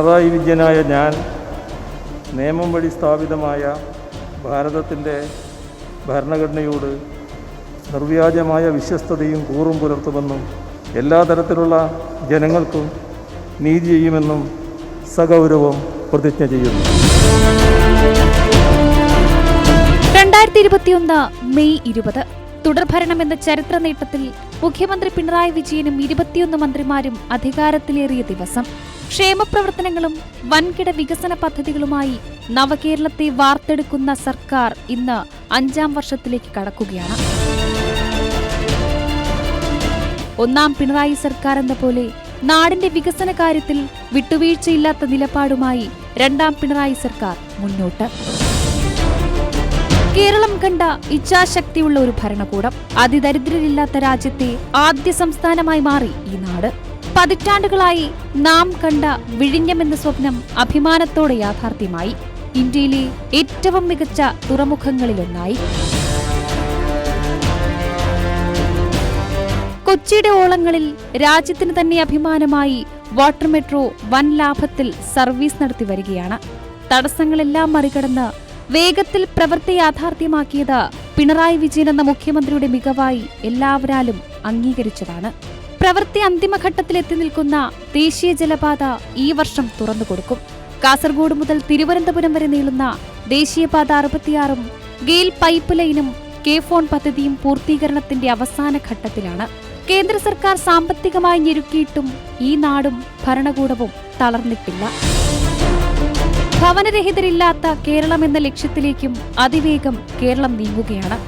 പിണറായി വിജയനായ ഞാൻ നിയമം വഴി സ്ഥാപിതമായ ഭാരതത്തിന്റെ ഭരണഘടനയോട് നിർവ്യാജമായ വിശ്വസ്തതയും കൂറും പുലർത്തുമെന്നും എല്ലാ തരത്തിലുള്ള ജനങ്ങൾക്കും നീതി ചെയ്യുമെന്നും സഗൗരവം പ്രതിജ്ഞ ചെയ്യുന്നു. രണ്ടായിരത്തി ഇരുപത്തിയൊന്ന് മെയ് ഇരുപത്. തുടർഭരണമെന്ന ചരിത്ര നേട്ടത്തിൽ മുഖ്യമന്ത്രി പിണറായി വിജയനും ഇരുപത്തിയൊന്ന് മന്ത്രിമാരും അധികാരത്തിലേറിയ ദിവസം. ക്ഷേമപ്രവർത്തനങ്ങളും വൻകിട വികസന പദ്ധതികളുമായി നവകേരളത്തെ വാർത്തെടുക്കുന്ന സർക്കാർ ഇന്ന് അഞ്ചാം വർഷത്തിലേക്ക് കടക്കുകയാണ്. ഒന്നാം പിണറായി സർക്കാർ എന്ന പോലെ നാടിന്റെ വികസന കാര്യത്തിൽ വിട്ടുവീഴ്ചയില്ലാത്ത നിലപാടുമായി രണ്ടാം പിണറായി സർക്കാർ മുന്നോട്ട്. കേരളം കണ്ട ഇച്ഛാശക്തിയുള്ള ഒരു ഭരണകൂടം അതിദരിദ്രരില്ലാത്ത രാജ്യത്തെ ആദ്യ സംസ്ഥാനമായി മാറി ഈ നാട്. പതിറ്റാണ്ടുകളായി നാം കണ്ട വിഴിഞ്ഞമെന്ന സ്വപ്നം അഭിമാനത്തോടെ യാഥാർത്ഥ്യമായി. ഇന്ത്യയിലെ ഏറ്റവും മികച്ച തുറമുഖങ്ങളിലൊന്നായി. കൊച്ചിയുടെ ഓളങ്ങളിൽ രാജ്യത്തിന് തന്നെ അഭിമാനമായി വാട്ടർ മെട്രോ വൻ ലാഭത്തിൽ സർവീസ് നടത്തി വരികയാണ്. തടസ്സങ്ങളെല്ലാം മറികടന്ന് വേഗത്തിൽ പ്രവൃത്തി യാഥാർത്ഥ്യമാക്കിയത് പിണറായി വിജയൻ എന്ന മുഖ്യമന്ത്രിയുടെ മികവായി എല്ലാവരാലും അംഗീകരിച്ചതാണ്. പ്രവൃത്തി അന്തിമഘട്ടത്തിലെത്തി നിൽക്കുന്ന ദേശീയ ജലപാത ഈ വർഷം തുറന്നു കൊടുക്കും. കാസർഗോഡ് മുതൽ തിരുവനന്തപുരം വരെ നീളുന്ന ദേശീയപാത അറുപത്തിയാറും ഗെയിൽ പൈപ്പ് ലൈനും കെ ഫോൺ പദ്ധതിയും പൂർത്തീകരണത്തിന്റെ അവസാന ഘട്ടത്തിലാണ്. കേന്ദ്ര സർക്കാർ സാമ്പത്തികമായി ഞെരുക്കിയിട്ടും ഈ നാടും ഭരണകൂടവും തളർന്നിട്ടില്ല. ഭവനരഹിതരില്ലാത്ത കേരളം എന്ന ലക്ഷ്യത്തിലേക്കും അതിവേഗം കേരളം നീങ്ങുകയാണ്.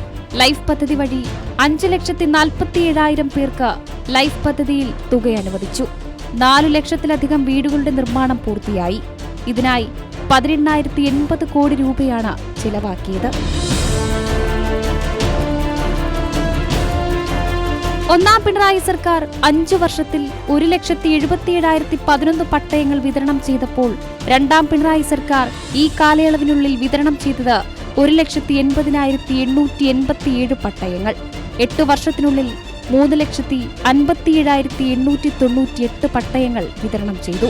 ലൈഫ് പദ്ധതി വഴി അഞ്ചു ലക്ഷത്തി നാൽപ്പത്തിയേഴായിരം പേർക്ക് ലൈഫ് പദ്ധതിയിൽ തുക അനുവദിച്ചു. നാലു ലക്ഷത്തിലധികം വീടുകളുടെ നിർമ്മാണം പൂർത്തിയായി. ഇതിനായി പതിനെണ്ണായിരത്തി എൺപത് കോടി രൂപയാണ് ചിലവാക്കിയത്. ഒന്നാം പിണറായി സർക്കാർ അഞ്ചു വർഷത്തിൽ ഒരു ലക്ഷത്തി എഴുപത്തിയേഴായിരത്തി പതിനൊന്ന് പട്ടയങ്ങൾ വിതരണം ചെയ്തപ്പോൾ രണ്ടാം പിണറായി സർക്കാർ ഈ കാലയളവിനുള്ളിൽ വിതരണം ചെയ്തത് ഒരു ലക്ഷത്തി എൺപതിനായിരത്തി എണ്ണൂറ്റി എൺപത്തിയേഴ് പട്ടയങ്ങൾ. എട്ട് വർഷത്തിനുള്ളിൽ മൂന്ന് ലക്ഷത്തി അൻപത്തിയേഴായിരത്തി എണ്ണൂറ്റി തൊണ്ണൂറ്റിയെട്ട് പട്ടയങ്ങൾ വിതരണം ചെയ്തു.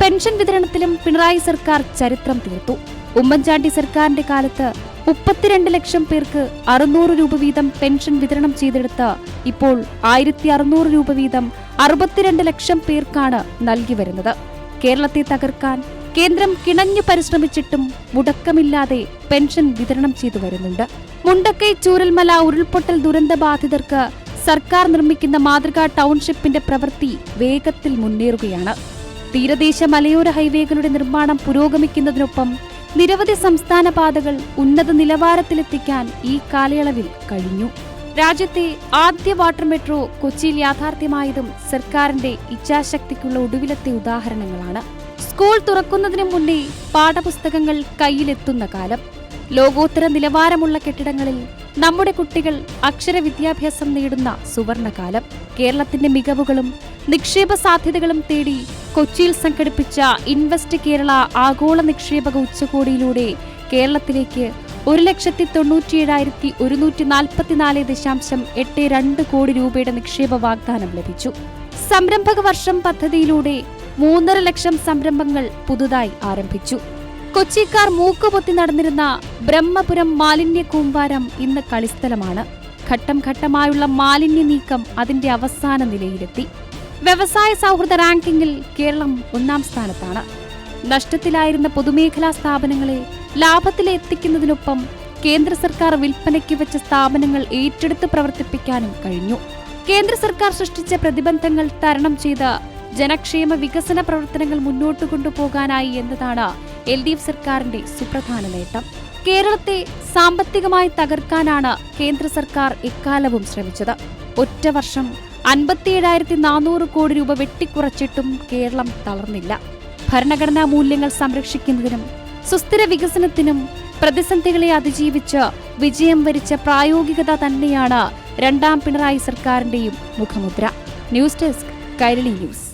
പെൻഷൻ വിതരണത്തിലും പിണറായി സർക്കാർ ചരിത്രം തീർത്തു. ഉമ്മൻചാണ്ടി സർക്കാരിന്റെ കാലത്ത് മുപ്പത്തിരണ്ട് ലക്ഷം പേർക്ക് അറുന്നൂറ് രൂപ വീതം പെൻഷൻ വിതരണം ചെയ്തെടുത്ത് ഇപ്പോൾ ആയിരത്തി അറുന്നൂറ് രൂപ വീതം അറുപത്തിരണ്ട് ലക്ഷം പേർക്കാണ് നൽകി വരുന്നത്. കേരളത്തെ തകർക്കാൻ കേന്ദ്രം കിണഞ്ഞു പരിശ്രമിച്ചിട്ടും മുടക്കമില്ലാതെ പെൻഷൻ വിതരണം ചെയ്തു വരുന്നുണ്ട്. മുണ്ടക്കൈ ചൂരൽമല ഉരുൾപൊട്ടൽ ദുരന്ത ബാധിതർക്ക് സർക്കാർ നിർമ്മിക്കുന്ന മാതൃകാ ടൗൺഷിപ്പിന്റെ പ്രവൃത്തി വേഗത്തിൽ മുന്നേറുകയാണ്. തീരദേശ മലയോര ഹൈവേകളുടെ നിർമ്മാണം പുരോഗമിക്കുന്നതിനൊപ്പം നിരവധി സംസ്ഥാന പാതകൾ ഉന്നത നിലവാരത്തിലെത്തിക്കാൻ ഈ കാലയളവിൽ കഴിഞ്ഞു. രാജ്യത്തെ ആദ്യ വാട്ടർ മെട്രോ കൊച്ചിയിൽ യാഥാർത്ഥ്യമായതും സർക്കാരിന്റെ ഇച്ഛാശക്തിക്കുള്ള ഒടുവിലത്തെ ഉദാഹരണങ്ങളാണ്. സ്കൂൾ തുറക്കുന്നതിനു മുന്നേ പാഠപുസ്തകങ്ങൾ കയ്യിലെത്തുന്ന കാലം. ലോകോത്തര നിലവാരമുള്ള കെട്ടിടങ്ങളിൽ നമ്മുടെ കുട്ടികൾ അക്ഷര വിദ്യാഭ്യാസം നേടുന്ന സുവർണകാലം. കേരളത്തിന്റെ മികവുകളും നിക്ഷേപ സാധ്യതകളും തേടി കൊച്ചിയിൽ സംഘടിപ്പിച്ച ഇൻവെസ്റ്റ് കേരള ആഗോള നിക്ഷേപക ഉച്ചകോടിയിലൂടെ കേരളത്തിലേക്ക് ഒരു ലക്ഷത്തി തൊണ്ണൂറ്റിയേഴായിരത്തി ഒരുന്നൂറ്റി നാൽപ്പത്തിനാല് ദശാംശം എട്ട് രണ്ട് കോടി രൂപയുടെ നിക്ഷേപ വാഗ്ദാനം ലഭിച്ചു. സംരംഭക വർഷം പദ്ധതിയിലൂടെ മൂന്നര ലക്ഷം സംരംഭങ്ങൾ പുതുതായി ആരംഭിച്ചു. കൊച്ചിക്കാർ മൂക്കുപൊത്തി നടന്നിരുന്ന ബ്രഹ്മപുരം മാലിന്യ കൂമ്പാരം ഇന്ന് കളിസ്ഥലമാണ്. ഘട്ടം ഘട്ടമായുള്ള മാലിന്യ നീക്കം അതിന്റെ അവസാന നിലയിലെത്തി. വ്യവസായ സൗഹൃദ റാങ്കിങ്ങിൽ കേരളം ഒന്നാം സ്ഥാനത്താണ്. നഷ്ടത്തിലായിരുന്ന പൊതുമേഖലാ സ്ഥാപനങ്ങളെ ലാഭത്തിലെത്തിക്കുന്നതിനൊപ്പം കേന്ദ്ര സർക്കാർ വിൽപ്പനയ്ക്ക് വെച്ച സ്ഥാപനങ്ങൾ ഏറ്റെടുത്ത് പ്രവർത്തിപ്പിക്കാനും കഴിഞ്ഞു. കേന്ദ്ര സർക്കാർ സൃഷ്ടിച്ച പ്രതിബന്ധങ്ങൾ തരണം ചെയ്ത് ജനക്ഷേമ വികസന പ്രവർത്തനങ്ങൾ മുന്നോട്ട് കൊണ്ടുപോകാനായി എന്നതാണ് എൽ ഡി എഫ് സർക്കാരിന്റെ സുപ്രധാന നേട്ടം. കേരളത്തെ സാമ്പത്തികമായി തകർക്കാനാണ് കേന്ദ്ര സർക്കാർ എക്കാലവും ശ്രമിച്ചത്. ഒറ്റ വർഷം അൻപത്തിയേഴായിരത്തി നാനൂറ് കോടി രൂപ വെട്ടിക്കുറച്ചിട്ടും കേരളം തളർന്നില്ല. ഭരണഘടനാ മൂല്യങ്ങൾ സംരക്ഷിക്കുന്നതിനും സുസ്ഥിര വികസനത്തിനും പ്രതിസന്ധികളെ അതിജീവിച്ച് വിജയം വരിച്ച പ്രായോഗികത തന്നെയാണ് രണ്ടാം പിണറായി സർക്കാരിന്റെയും മുഖമുദ്ര. News desk Kairali news.